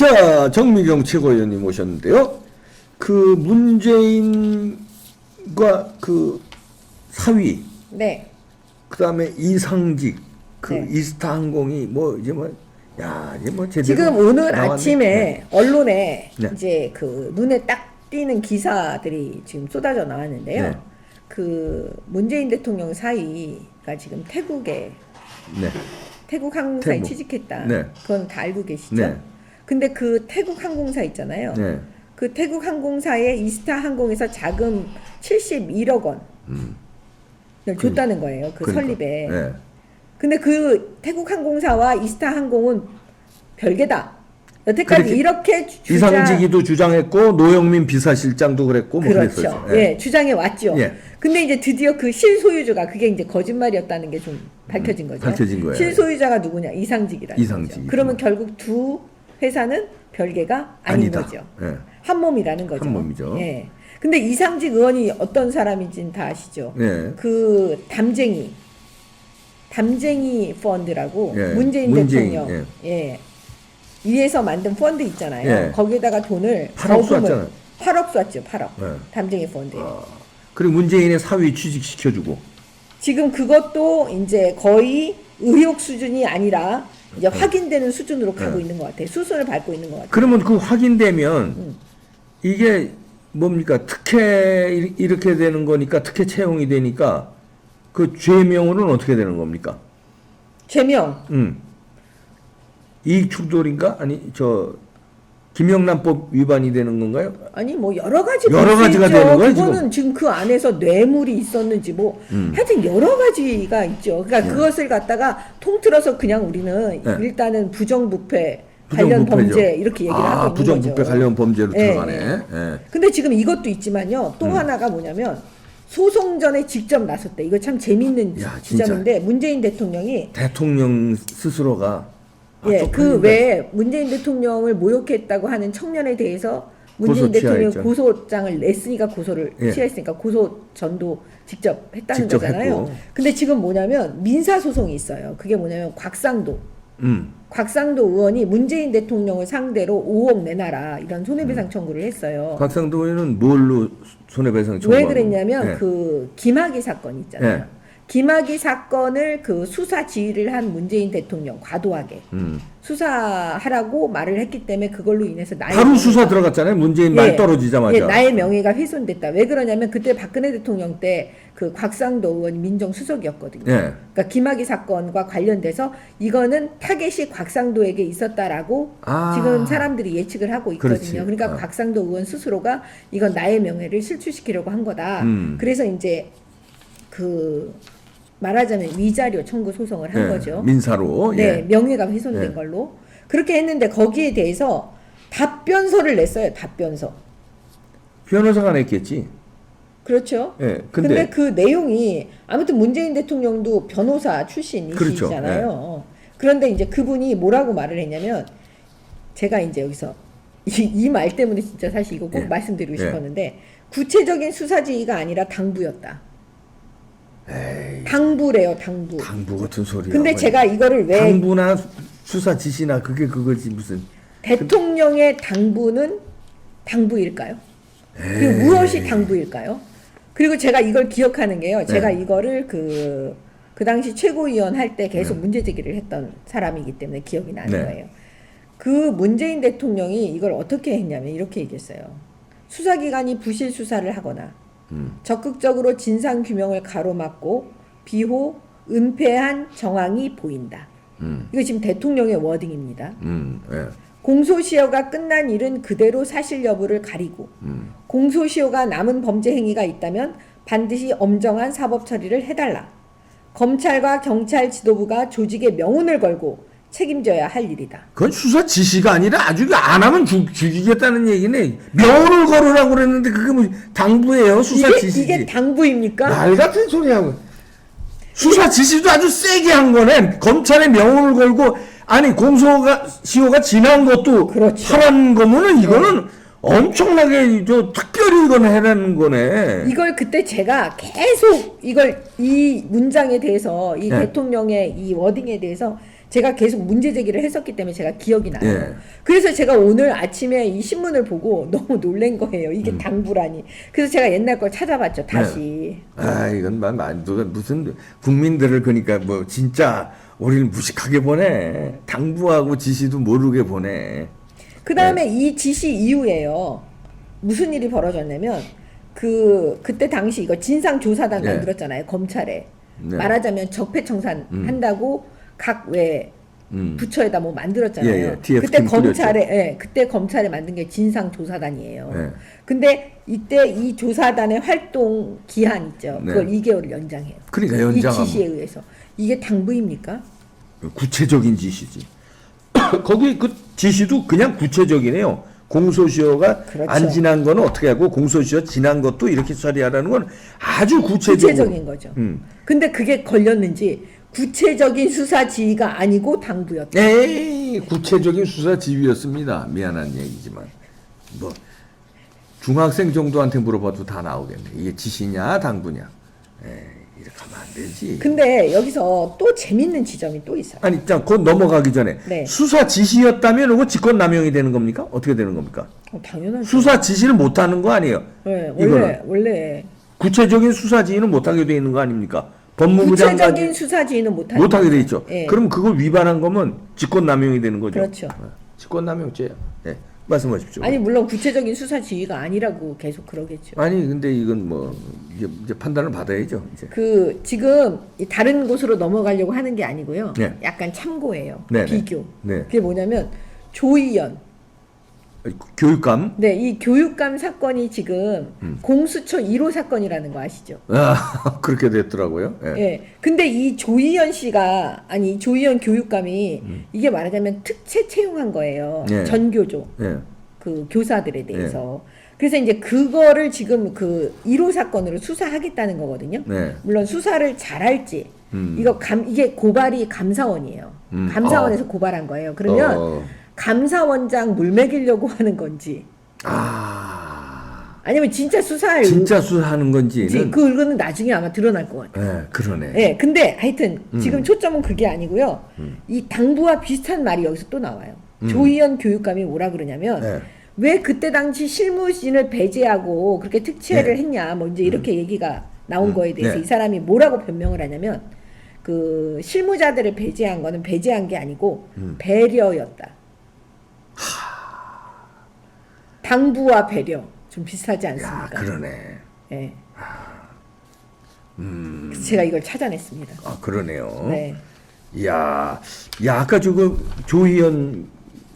자, 정미경 최고위원님 오셨는데요. 그 문재인과 그 사위, 네. 그 다음에 이상직, 그 네. 이스타 항공이 뭐 이제 뭐 야, 이제 뭐 제대로 지금 오늘 나왔네. 아침에 네. 언론에 네. 이제 그 눈에 딱 띄는 기사들이 지금 쏟아져 나왔는데요. 네. 그 문재인 대통령 사이가 지금 태국에 네. 태국 항공사에 태국. 취직했다. 네. 그건 다 알고 계시죠? 네. 근데 그 태국 항공사 있잖아요. 네. 그 태국 항공사에 이스타 항공에서 자금 71억 원을 줬다는 거예요. 그 그러니까. 설립에. 네. 근데 그 태국 항공사와 이스타 항공은 별개다. 여태까지 이렇게 주장 이상직이도 주장했고 노영민 비서실장도 그랬고 뭐 그렇죠. 그랬었죠. 예, 주장해 왔죠. 예. 근데 이제 드디어 그 실소유주가 그게 이제 거짓말이었다는 게 좀 밝혀진 거죠. 음, 밝혀진 거예요. 실소유자가 누구냐? 이상직이라는 이상직. 거죠. 그러면 결국 두 회사는 별개가 아닌 아니다. 거죠. 예. 한 몸이라는 거죠. 한 몸이죠. 예. 근데 이상직 의원이 어떤 사람인지는 다 아시죠? 네. 그 담쟁이 담쟁이 펀드라고 예, 문재인, 문재인, 대통령 예. 위에서 만든 펀드 있잖아요. 예. 거기에다가 돈을 8억 저금을 쐈잖아요. 8억 쐈죠. 8억. 예. 담쟁이 펀드 에. 그리고 문재인의 사위 취직시켜주고 지금 그것도 이제 거의 의혹 수준이 아니라 이제 확인되는 수준으로 가고 네. 있는 것 같아요. 수순을 밟고 있는 것 같아요. 그러면 그 확인되면 음. 이게 뭡니까 특혜 이- 이렇게 되는 거니까 특혜 채용이 되니까 그 죄명으로는 어떻게 되는 겁니까? 죄명 음. 이익 충돌인가? 아니 저 김영란법 위반이 되는 건가요? 아니 뭐 여러 가지 여러 볼수 가지가 있죠. 되는 거예요, 그거는 지금? 그 안에서 뇌물이 있었는지 뭐 음. 하여튼 여러 가지가 있죠. 그러니까 네. 그것을 갖다가 통틀어서 그냥 우리는 네. 일단은 부정부패 관련 부정부패죠. 범죄 이렇게 얘기를 아, 하고 있는 부정부패 거죠. 관련 범죄로 예, 들어가네. 예. 근데 지금 이것도 있지만요. 음. 또 하나가 뭐냐면 소송 전에 직접 나섰대. 이거 참 재밌는 야, 진짜. 지점인데 문재인 대통령이 대통령 스스로가 아, 예, 쪽팔린다. 그 외에 문재인 대통령을 모욕했다고 하는 청년에 대해서 문재인 대통령. 고소장을 냈으니까 고소를 예. 취하했으니까 고소 전도 직접 했다는 직접 거잖아요. 했고. 근데 지금 뭐냐면 민사 소송이 있어요. 그게 뭐냐면 곽상도 음. 곽상도 의원이 문재인 대통령을 상대로 5억 내놔라 이런 손해배상 음. 청구를 했어요. 곽상도 의원은 뭘로 손해배상 청구? 왜 그랬냐면 네. 그 김학의 사건 있잖아요. 네. 김학의 사건을 그 수사 지휘를 한 문재인 대통령 과도하게 음. 수사하라고 말을 했기 때문에 그걸로 인해서 나의 바로 명예가- 수사 들어가까잖아요. 문재인 말 떨어지자마자. 예, 나의 명예가 훼손됐다. 왜 그러냐면 그때 박근혜 대통령 때 그 곽상도 의원이 민정수석이었거든요. 예. 그러니까 김학의 사건과 관련돼서 이거는 타겟이 곽상도에게 있었다라고 아. 지금 사람들이 예측을 하고 있거든요. 그렇지. 그러니까 어. 곽상도 의원 스스로가 이건 나의 명예를 실추시키려고 한 거다. 음. 그래서 이제 그 말하자면 위자료 청구 소송을 한 예, 거죠. 민사로. 네, 예. 명예가 훼손된 예. 걸로 그렇게 했는데 거기에 대해서 답변서를 냈어요. 답변서. 변호사가 냈겠지. 그렇죠. 예. 근데, 근데, 그 내용이 아무튼 문재인 대통령도 변호사 출신이시잖아요. 그렇죠. 그런데 이제 그분이 뭐라고 말을 했냐면 제가 이제 여기서 이말 때문에 진짜 사실 이거 꼭 예. 말씀드리고 예. 싶었는데 구체적인 수사 지휘가 아니라 당부였다. 당부래요, 당부. 당부 같은 소리야. 근데 제가 이거를 왜 당부나 수- 수사 지시나 그게 그거지 무슨. 대통령의 당부는 당부일까요? 그리고 무엇이 당부일까요? 그리고 제가 이걸 기억하는 게요. 제가 네. 이거를 그, 그 당시 최고위원 할 때 계속 문제 제기를 했던 사람이기 때문에 기억이 나는 네. 거예요. 그 문재인 대통령이 이걸 어떻게 했냐면 이렇게 얘기했어요. 수사기관이 부실 수사를 하거나 음. 적극적으로 진상 규명을 가로막고 비호, 은폐한 정황이 보인다. 음. 이거 지금 대통령의 워딩입니다. 음. 예. 공소시효가 끝난 일은 그대로 사실 여부를 가리고 음. 공소시효가 남은 범죄 행위가 있다면 반드시 엄정한 사법 처리를 해달라. 검찰과 경찰 지도부가 조직의 명운을 걸고 책임져야 할 일이다. 그건 수사 지시가 아니라 아주 안 하면 죽, 죽이겠다는 얘기네. 명을 걸으라고 그랬는데 그게 뭐 당부예요. 수사 이게, 지시지. 이게 당부입니까? 말 같은 소리 하고. 수사 지시도 아주 세게 한 거네. 검찰의 명운을 걸고 아니 공소가 시효가 지난 것도 그렇죠. 거면은 이거는 엄청나게 저 특별히 이건 해라는 거네. 이걸 그때 제가 계속 이걸 이 문장에 대해서 이 네. 대통령의 이 워딩에 대해서 제가 계속 문제 제기를 했었기 때문에 제가 기억이 나요. 예. 그래서 제가 오늘 아침에 이 신문을 보고 너무 놀란 거예요. 음. 이게 당부라니. 그래서 제가 옛날 걸 찾아봤죠. 다시. 네. 아 이건 막 막- 누가 무슨 국민들을 그러니까 뭐 진짜 우리를 무식하게 보내. 당부하고 지시도 모르게 보내. 그 다음에 이 지시 이후에요. 무슨 일이 벌어졌냐면 그 그때 당시 이거 진상 조사단 네. 만들었잖아요. 검찰에 네. 말하자면 적폐청산 음. 한다고 각외 음. 부처에다 뭐 만들었잖아요. 예, 예. 그때. 검찰에 예, 그때 검찰에 만든 게 진상 조사단이에요. 예. 근데 이때 이 조사단의 활동 기한 있죠. 네. 그걸 2개월을 연장해요. 그러니까 이 연장하면 지시에 의해서 이게 당부입니까? 구체적인 지시지. 거기 그 지시도 그냥 구체적이네요. 공소시효가 그렇죠. 안 지난 거는 어떻게 하고 공소시효 지난 것도 이렇게 처리하라는 건 아주. 구체적인 거죠. 음. 근데 그게 걸렸는지 구체적인 수사 지휘가 아니고 당부였다. 에이 구체적인 수사 지휘였습니다. 미안한 얘기지만 뭐 중학생 정도한테 물어봐도 다 나오겠네. 이게 지시냐 당부냐. 에이 이렇게 하면 안 되지. 근데 여기서 또 재밌는 지점이 또 있어요. 아니, 자, 곧 넘어가기 전에 네. 수사 지시였다면 이거 직권남용이 되는 겁니까? 어떻게 되는 겁니까? 어, 당연하죠. 수사 지시를 못하는 거 아니에요? 네, 이거는. 원래 원래 구체적인 수사 지휘는 못하게 돼 있는 거 아닙니까? 법무부 구체적인 장관이 수사 지휘는 못하는 못하게 돼. 있죠. 예. 그럼 그걸 위반한 거면 직권남용이 되는 거죠. 그렇죠. 어, 직권남용죄예요. 예, 말씀하십시오. 아니 물론 구체적인 수사 지휘가 아니라고 계속 그러겠죠. 아니, 근데 이건 뭐 이제, 이제 판단을 받아야죠. 이제. 그 지금 이 다른 곳으로 넘어가려고 하는 게 아니고요. 네. 약간 참고예요. 네, 네. 비교. 네. 그게 뭐냐면 조희연. 교육감. 네, 이 교육감 사건이 지금 음. 공수처 1호 사건이라는 거 아시죠? 아, 그렇게 됐더라고요. 예. 예. 근데 이 조희연 씨가 아니 조희연 교육감이 이게 말하자면 특채 채용한 거예요. 음. 예. 전교조 예. 그 교사들에 대해서. 그래서 이제 그거를 지금 그 1호 사건으로 수사하겠다는 거거든요. 네. 물론 수사를 잘할지 음. 이거 감 이게 고발이 감사원이에요. 음. 감사원에서 고발한 거예요. 그러면 어. 감사원장 물먹이려고 하는 건지 아. 아니면 진짜 수사할 진짜 수사하는 건지는 의지 그거는 나중에 아마 드러날 것 같아요. 예, 그러네. 예, 근데 하여튼 음. 지금 초점은 그게 아니고요. 이 당부와 비슷한 말이 여기서 또 나와요. 조희연 교육감이 뭐라 그러냐면 음. 예. 왜 그때 당시 실무진을 배제하고 그렇게 특채를 네. 했냐 뭐 이제 이렇게 얘기가 나온 음, 거에 대해서 네. 이 사람이 뭐라고 변명을 하냐면 그 실무자들을 배제한 거는 배제한 게 아니고 음. 배려였다. 당부와 배려 좀 비슷하지 야, 않습니까? 그러네. 예. 음. 그래서 제가 이걸 찾아냈습니다. 아, 그러네요. 네. 야, 야, 아까 지금 조희연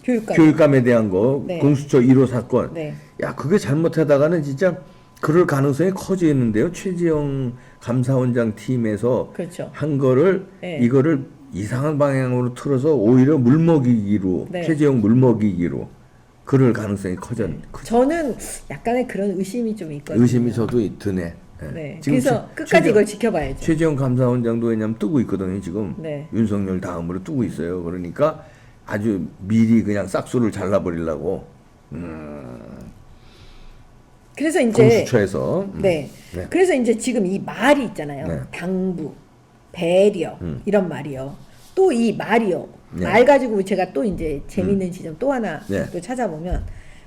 교육감. 교육감에 대한 거 네. 공수처 1호 사건. 네. 야, 그게 잘못하다가는 진짜 그럴 가능성이 커지는데요. 최지영 감사원장 팀에서 그렇죠. 한 거를 네. 이거를 이상한 방향으로 틀어서 오히려 물먹이기로 네. 최지영 물먹이기로 그럴 가능성이 커졌. 커- 저는 약간의 그런 의심이 좀 있거든요. 의심이 저도 드네. 예. 네. 지금 그래서 최- 끝까지 최지영- 이걸 지켜봐야죠. 최지영 감사원장도 왜냐면 뜨고 있거든요 지금 네. 윤석열 다음으로 뜨고 있어요 그러니까 아주 미리 그냥 싹수를 잘라버리려고 그래서 이제 공수처에서 음. 네. 네. 그래서 이제 지금 이 말이 있잖아요. 네. 당부, 배려 음. 이런 말이요. 또 이 말이요. 네. 말 가지고 제가 또 이제 재밌는 지점 또 하나 네. 또 찾아보면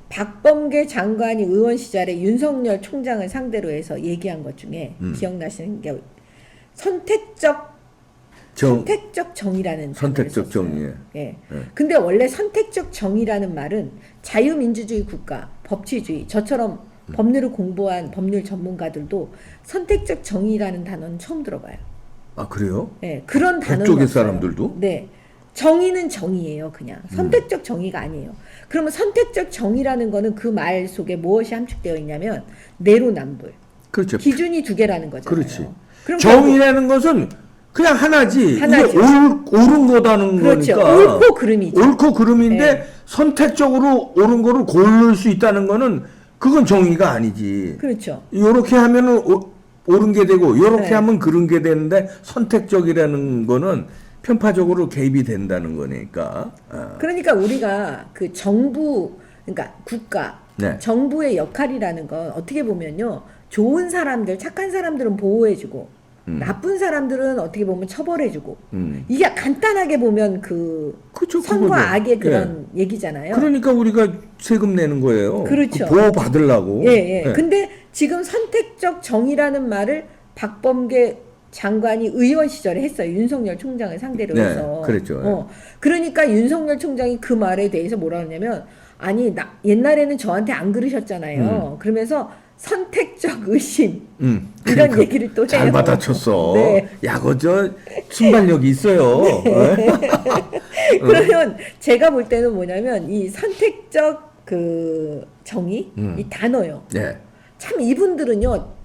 박범계 장관이 의원 시절에 윤석열 총장을 상대로 해서 얘기한 것 중에 음. 기억나시는 게 선택적 정 선택적 정의라는 선택적. 정의. 예. 네. 근데 원래 선택적 정의라는 말은 자유민주주의 국가, 법치주의, 저처럼 음. 법률을 공부한 법률 전문가들도 선택적 정의라는 단어는 처음 들어봐요. 아 그래요? 예. 그런 단어는 북쪽의. 사람들도? 네. 정의는 정의예요, 그냥. 음. 선택적 정의가 아니에요. 그러면 선택적 정의라는 거는 그 말 속에 무엇이 함축되어 있냐면 내로남불. 그렇죠 기준이 두 개라는 거잖아요. 그렇지 그럼 정의라는 것은 그냥 하나지 하나죠. 이게 옳, 옳은 거다는 그렇죠. 거니까 옳고 그름이죠. 옳고 그름인데 네. 선택적으로 옳은 거를 고를 수 있다는 거는 그건 정의가 아니지 그렇죠. 요렇게 하면은 오- 옳은 게 되고 요렇게 네. 하면 그런 게 되는데 선택적이라는 거는 편파적으로 개입이 된다는 거니까. 아. 그러니까 우리가 그 정부 그러니까 국가 네. 정부의 역할이라는 건 어떻게 보면요. 좋은 사람들, 착한 사람들은 보호해주고, 음. 나쁜 사람들은 어떻게 보면 처벌해주고, 음. 이게 간단하게 보면 그 그쵸, 선과 그거죠. 악의 그런 얘기잖아요. 그러니까 우리가 세금 내는 거예요. 그렇죠. 그 보호 받으려고. 예, 예. 근데 지금 선택적 정의라는 말을 박범계 장관이 의원 시절에 했어요. 윤석열 총장을 상대로 네, 해서. 그랬죠. 어. 그러니까 윤석열 총장이 그 말에 대해서 뭐라 그러냐면 아니 나, 옛날에는 저한테 안 그러셨잖아요. 그러면서 선택적 의심 음, 이런 그러니까 얘기를 또 잘 해요. 받아쳤어. 네. 야, 그저 순발력이 있어요. 예? 그러면 제가 볼 때는 뭐냐면 이 선택적 그 정의 음. 이 단어요. 네. 참 이분들은요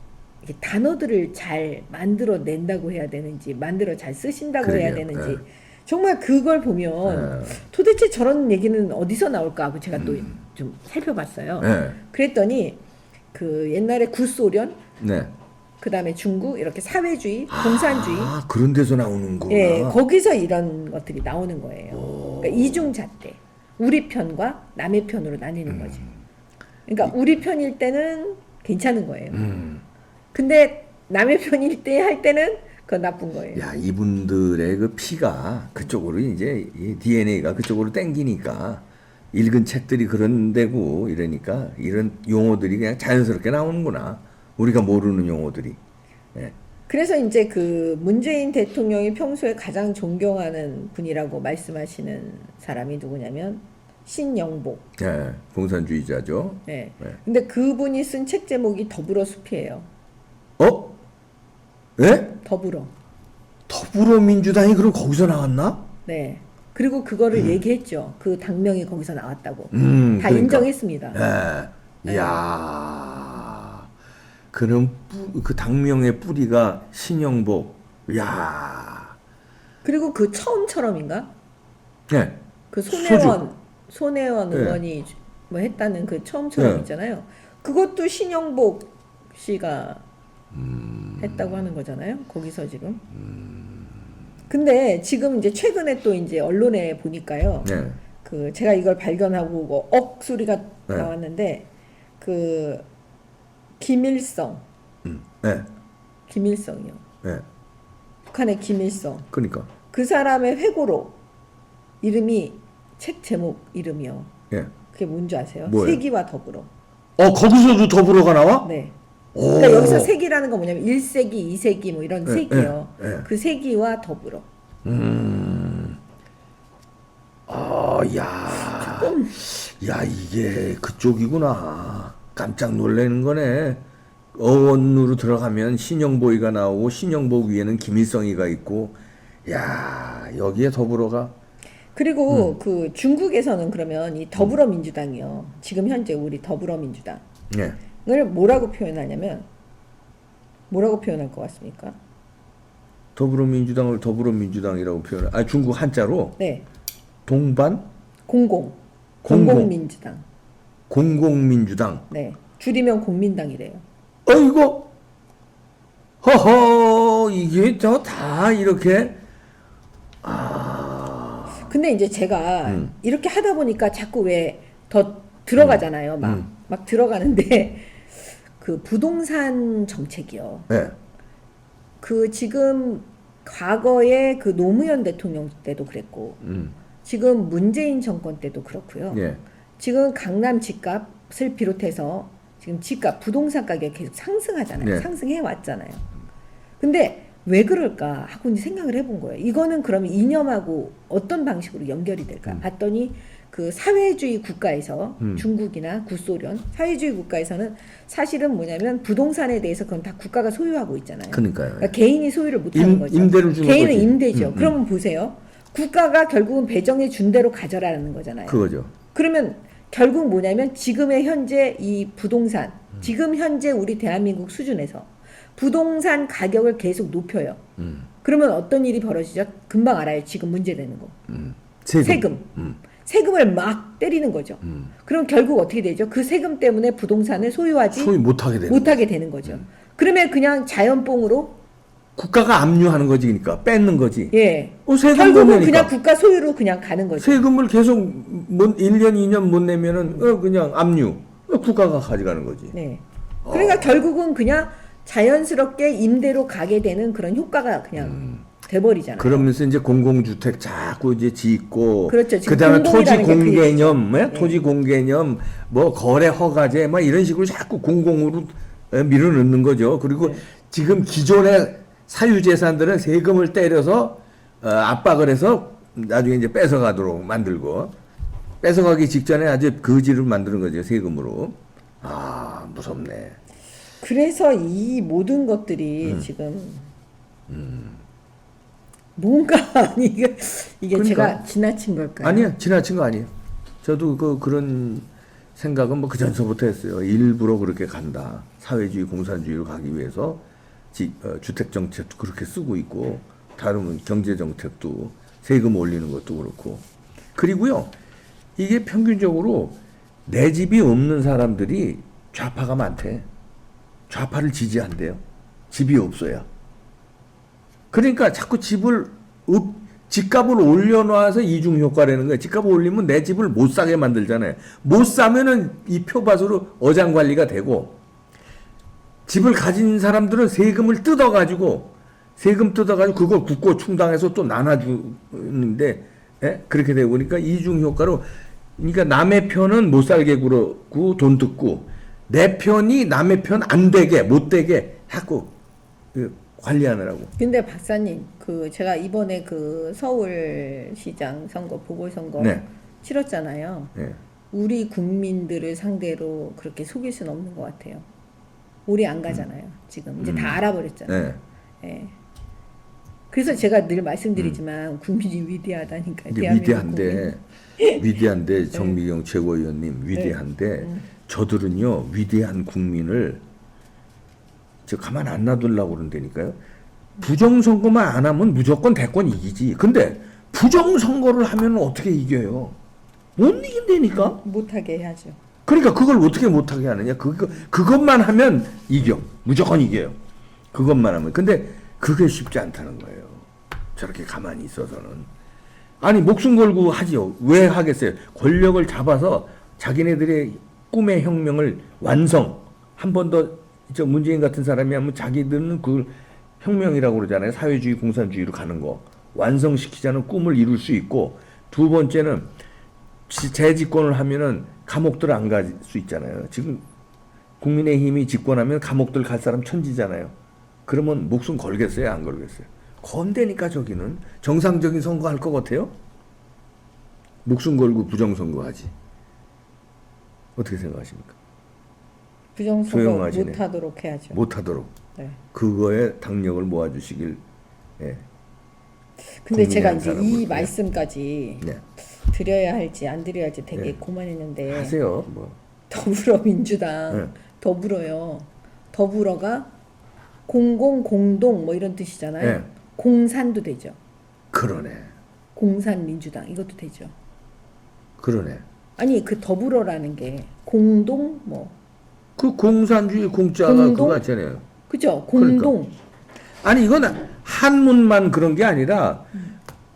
단어들을 잘 만들어 낸다고 해야 되는지 만들어 잘 쓰신다고 해야 그러게요. 되는지 네. 정말 그걸 보면 네. 도대체 저런 얘기는 어디서 나올까 하고 제가 또좀 살펴봤어요. 네. 그랬더니 그 옛날에 구소련 네. 그다음에 중국 이렇게 사회주의 공산주의 아, 그런 데서 나오는구나. 예 거기서 이런 것들이 나오는 거예요. 그러니까 이중잣대 우리 편과 남의 편으로 나뉘는 거지. 그러니까 우리 편일 때는 괜찮은 거예요. 음. 근데 남의 편일 때 할 때는 그건 나쁜 거예요. 야, 이분들의 그 피가 그쪽으로 이제 이 DNA가 그쪽으로 땡기니까 읽은 책들이 그런 데고 이러니까 이런 용어들이 그냥 자연스럽게 나오는구나. 우리가 모르는 용어들이. 예. 그래서 이제 그 문재인 대통령이 평소에 가장 존경하는 분이라고 말씀하시는 사람이 누구냐면 신영복. 예. 공산주의자죠. 네. 네. 근데 그분이 쓴 책 제목이 더불어 숲이에요. 어? 예? 더불어. 더불어민주당이 그럼 거기서 나왔나? 네. 그리고 그거를 얘기했죠. 그 당명이 거기서 나왔다고. 음, 다 그러니까. 인정했습니다. 예. 이야. 뿌, 그 당명의 뿌리가 신영복. 이야. 그리고 그 처음처럼인가? 예. 그 손혜원 손혜원 네. 의원이 뭐 했다는 그 처음처럼 네. 있잖아요. 그것도 신영복 씨가 음. 했다고 하는 거잖아요. 거기서 지금. 근데 지금 이제 최근에 또 이제 언론에 보니까요. 네. 그 제가 이걸 발견하고 뭐억 소리가 네. 나왔는데 그 김일성, 음. 네. 김일성이요. 네. 북한의 김일성. 그러니까. 그 사람의 회고록 이름이 책 제목 이름이요. 예. 그게 뭔지 아세요? 뭐예요? 세기와 더불어. 어, 거기서도 더불어가 나와? 네. 오. 그러니까 여기서 세기라는 건 뭐냐면 1세기, 2세기 뭐 이런 네, 세기요. 네, 네. 그 세기와 더불어. 음. 아, 야. 야, 이게 그쪽이구나. 깜짝 놀라는 거네. 어원으로 들어가면 신영보이가 나오고 신영보 위에는 김일성이가 있고 야, 여기에 더불어가 그리고 음. 그 중국에서는 그러면 이 더불어민주당이요. 지금 현재 우리 더불어민주당 을 예. 뭐라고 표현하냐면 뭐라고 표현할 것 같습니까? 더불어민주당을 더불어민주당이라고 표현. 아, 중국 한자로 네. 동반 공공. 공공. 공공민주당. 공공민주당. 네. 줄이면 공민당이래요. 어이구 허허 이게 저 다 이렇게 근데 이제 제가 음. 이렇게 하다 보니까 자꾸 왜 더 들어가잖아요. 막, 음. 막 들어가는데 그 부동산 정책이요. 예. 그 지금 과거에 그 노무현 대통령 때도 그랬고 음. 지금 문재인 정권 때도 그렇고요. 예. 지금 강남 집값을 비롯해서 지금 집값 부동산 가격이 계속 상승하잖아요. 네. 상승해 왔잖아요. 근데 왜 그럴까 하고 이제 생각을 해본 거예요. 이거는 그러면 이념하고 어떤 방식으로 연결이 될까? 음. 봤더니 그 사회주의 국가에서 음. 중국이나 구소련 사회주의 국가에서는 사실은 뭐냐면 부동산에 대해서 그건 다 국가가 소유하고 있잖아요. 그러니까요. 그러니까 개인이 소유를 못하는 임- 거죠. 임대를 주는 개인은 거지. 임대죠. 음, 음. 그러면 보세요. 국가가 결국은 배정해 준 대로 가져라는 거잖아요. 그거죠. 그러면 결국 뭐냐면 지금의 현재 이 부동산, 음. 지금 현재 우리 대한민국 수준에서 부동산 가격을 계속 높여요. 음. 그러면 어떤 일이 벌어지죠? 금방 알아요. 지금 문제되는 거. 음. 세금. 세금. 음. 세금을 막 때리는 거죠. 음. 그럼 결국 어떻게 되죠? 그 세금 때문에 부동산을 소유하지 소유 못 하게 되는. 못하게 되는 거죠. 그러면 그냥 자연뽕으로 국가가 압류하는 거지 그러니까 뺏는 거지. 예. 어, 세금 못 결국은 내니까. 그냥 국가 소유로 그냥 가는 거죠. 세금을 계속 못 1년 2년 못 내면은 어 그냥 압류. 국가가 가져가는 거지. 네. 그러니까 결국은 그냥 자연스럽게 임대로 가게 되는 그런 효과가 그냥 돼버리잖아요. 음. 그러면서 이제 공공주택 자꾸 이제 짓고 그렇죠. 지금 그다음에 토지 공공이라는 게 그게 공개념, 예? 네. 토지 공개념, 뭐 거래 허가제, 뭐 이런 식으로 자꾸 공공으로 예, 밀어넣는 거죠. 그리고 네. 지금 기존의 사유재산들은 세금을 때려서 어, 압박을 해서 나중에 이제 뺏어가도록 만들고 뺏어가기 직전에 아주 거지를 만드는 거죠 세금으로. 아 무섭네. 그래서 이 모든 것들이 지금 뭔가 이게 이게 그러니까. 제가 지나친 걸까요? 아니요, 지나친 거 아니에요. 저도 그 그런 생각은 뭐 그전서부터 했어요. 일부러 그렇게 간다. 사회주의, 공산주의로 가기 위해서 지, 어, 주택 정책도 그렇게 쓰고 있고 다른 경제 정책도 세금 올리는 것도 그렇고 그리고요 이게 평균적으로 내 집이 없는 사람들이 좌파가 많대. 좌파를 지지한대요. 집이 없어야. 그러니까 자꾸 집을 업, 집값을 올려놔서 이중 효과라는 거예요. 집값을 올리면 내 집을 못 사게 만들잖아요. 못 사면은 이 표밭으로 어장 관리가 되고 집을 가진 사람들은 세금을 뜯어가지고 세금 뜯어가지고 그걸 국고 충당해서 또 나눠주는데 예? 그렇게 되고 그러니까 이중 효과로 그러니까 남의 편은 못 살게 굴고 돈 뜯고 내 편이 남의 편 안 되게 못 되게 그 관리하느라고. 근데 박사님 그 제가 이번에 그 서울시장 선거 보궐선거 네. 치렀잖아요. 예. 우리 국민들을 상대로 그렇게 속일 수는 없는 것 같아요. 우리 안 가잖아요. 지금 이제 다 알아버렸잖아요. 예. 예. 그래서 제가 늘 말씀드리지만 국민이 위대하다니까. 위대한데 위대한데 정미경 최고위원님 위대한데 저들은요 위대한 국민을 저 가만 안 놔두려고 그런다니까요. 부정선거만 안 하면 무조건 대권 이기지. 근데 부정선거를 하면 어떻게 이겨요? 못 이긴다니까. 못하게 해야죠. 그러니까 그걸 어떻게 못하게 하느냐? 그거 그것만 하면 이겨. 무조건 이겨요. 그것만 하면. 근데 그게 쉽지 않다는 거예요. 저렇게 가만히 있어서는. 아니 목숨 걸고 하지요. 왜 하겠어요? 권력을 잡아서 자기네들의 꿈의 혁명을 완성. 한 번 더 저 문재인 같은 사람이 하면 자기들은 그걸 혁명이라고 그러잖아요. 사회주의 공산주의로 가는 거. 완성시키자는 꿈을 이룰 수 있고 두 번째는 지- 재집권을 하면은 감옥들 안 갈 수 있잖아요. 지금 국민의힘이 집권하면 감옥들 갈 사람 천지잖아요. 그러면 목숨 걸겠어요, 안 걸겠어요? 건대니까 저기는 정상적인 선거 할 것 같아요. 목숨 걸고 부정선거 하지. 어떻게 생각하십니까? 부정선거. 못하도록 해야죠. 못하도록 네. 그거에 당력을 모아주시길. 예. 근데 제가 이제 한이 사람으로. 말씀까지 네. 드려야 할지 안 드려야 할지 되게 네. 고민했는데 하세요. 뭐. 더불어민주당 네. 더불어요. 더불어가 공공 공동 뭐 이런 뜻이잖아요. 네. 공산도 되죠. 그러네. 공산민주당 이것도 되죠. 그러네. 아니 그 더불어라는 게 공동 뭐 그 공산주의 공짜가 공동? 그거 같잖아요. 그죠? 그러니까. 공동 아니 이건 한문만 그런 게 아니라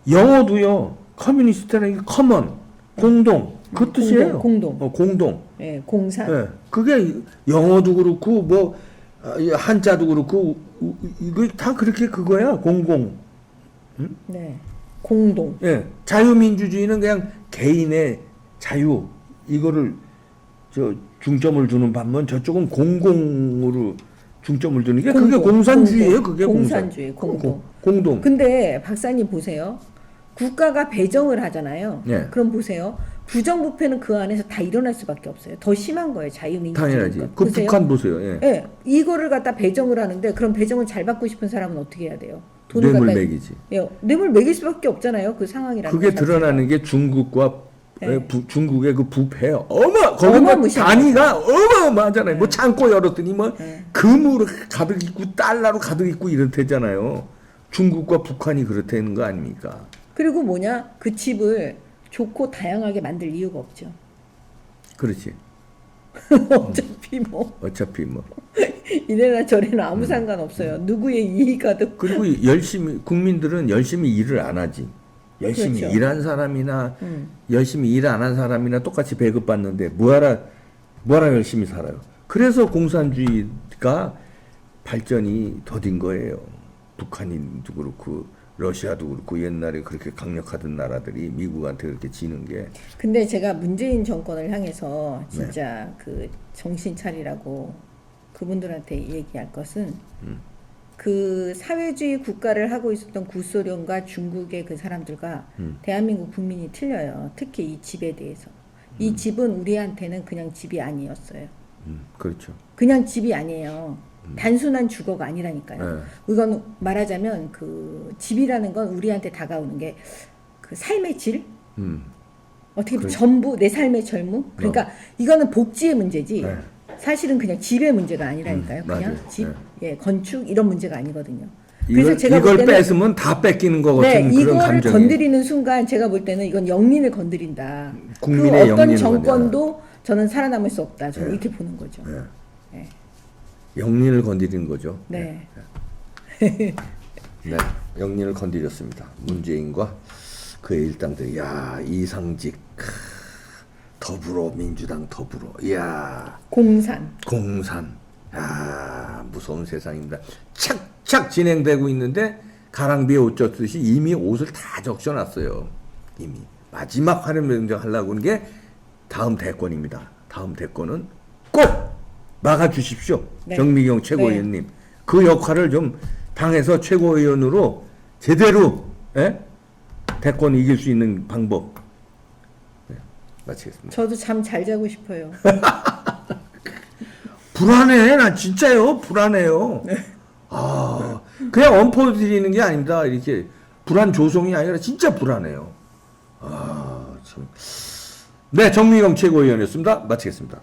영어도요. 커뮤니스트는 이게 커먼 공동 그 음, 뜻이에요. 공동, 어, 공동. 예, 공산 예. 그게 영어도 그렇고 뭐 아, 이 한자도 그렇고 우- 이거 다 그렇게 그거야. 공공. 네. 공동 예. 자유민주주의는 그냥 개인의 자유 이거를 저 중점을 두는 반면 저쪽은 공공으로 중점을 두는 게 그게 공동, 공산주의예요. 공동. 그게 공산주의, 공산. 공동. 공동. 근데 박사님 보세요. 국가가 배정을 하잖아요. 네. 그럼 보세요. 부정부패는 그 안에서 다 일어날 수밖에 없어요. 더 심한 거예요. 자유민주주의. 당연하지. 그 북한 보세요. 예. 예, 이거를 갖다 배정을 하는데 그럼 배정을 잘 받고 싶은 사람은 어떻게 해야 돼요? 돈을 뇌물 갖다 매기지. 예, 뇌물 매길 수밖에 없잖아요. 그 상황이라는 그게 자체가. 드러나는 게 중국과 네. 에, 부- 중국의 그 부패 어마 거기 뭐 단위가 어마어마하잖아요. 뭐 창고 열었더니 뭐 네. 금으로 가득 있고 달러로 가득 있고 이렇대잖아요. 중국과 북한이 그렇다는 거 아닙니까? 그리고 뭐냐? 그 집을 좋고 다양하게 만들 이유가 없죠. 그렇지. 어차피 뭐 어차피 뭐 이래나 저래나 아무 음. 상관 없어요. 누구의 이익가도 그리고 열심히 국민들은 열심히 일을 안 하지. 열심히 그렇죠. 일한 사람이나 음. 열심히 일 안 한 사람이나 똑같이 배급받는데 뭐하라 뭐라 열심히 살아요. 그래서 공산주의가 발전이 더딘 거예요. 북한인도 그렇고 러시아도 그렇고 옛날에 그렇게 강력하던 나라들이 미국한테 그렇게 지는 게 근데 제가 문재인 정권을 향해서 네. 진짜 그 정신 차리라고 그분들한테 얘기할 것은 음. 그 사회주의 국가를 하고 있었던 구소련과 중국의 그 사람들과 음. 대한민국 국민이 틀려요. 특히 이 집에 대해서. 이 집은 우리한테는 그냥 집이 아니었어요. 음, 그렇죠. 그냥 집이 아니에요. 단순한 주거가 아니라니까요. 음. 네. 이건 말하자면 그 집이라는 건 우리한테 다가오는 게 그 삶의 질, 음, 어떻게 보면 그렇죠. 전부 내 삶의 절무. 그러니까 이거는 복지의 문제지. 네. 사실은 그냥 집의 문제가 아니라니까요. 음, 그냥 맞아요. 집, 네. 예, 건축 이런 문제가 아니거든요. 이걸, 이걸 볼 때는 뺏으면 다 뺏기는 것 네, 같은 그런 이거를 감정이 건드리는 순간 제가 볼 때는 이건 영린을 건드린다. 국민의 그 어떤 정권도 저는 살아남을 수 없다. 저는 네. 이렇게 보는 거죠. 네. 네. 영린을 건드리는 거죠. 네. 네, 영린을 건드렸습니다. 문재인과 그의 일당들. 야 이상직, 크, 더불어민주당 더불어. 이야 공산. 공산. 야 무서운 세상입니다. 착착 진행되고 있는데 가랑비에 옷 젖듯이 이미 옷을 다 적셔놨어요. 이미 마지막 활용 명령 하려고 하는 게 다음 대권입니다. 다음 대권은 꼭 막아주십시오. 네. 정미경 최고위원님 그 역할을 좀 당에서 최고위원으로 제대로 예? 대권 이길 수 있는 방법 네, 마치겠습니다. 저도 잠 잘 자고 싶어요. 불안해. 나 진짜요. 불안해요. 아, 그냥 엄포 드리는 게 아닙니다. 이렇게 불안 조성이 아니라 진짜 불안해요. 아, 참. 네, 정미경 최고위원이었습니다. 마치겠습니다.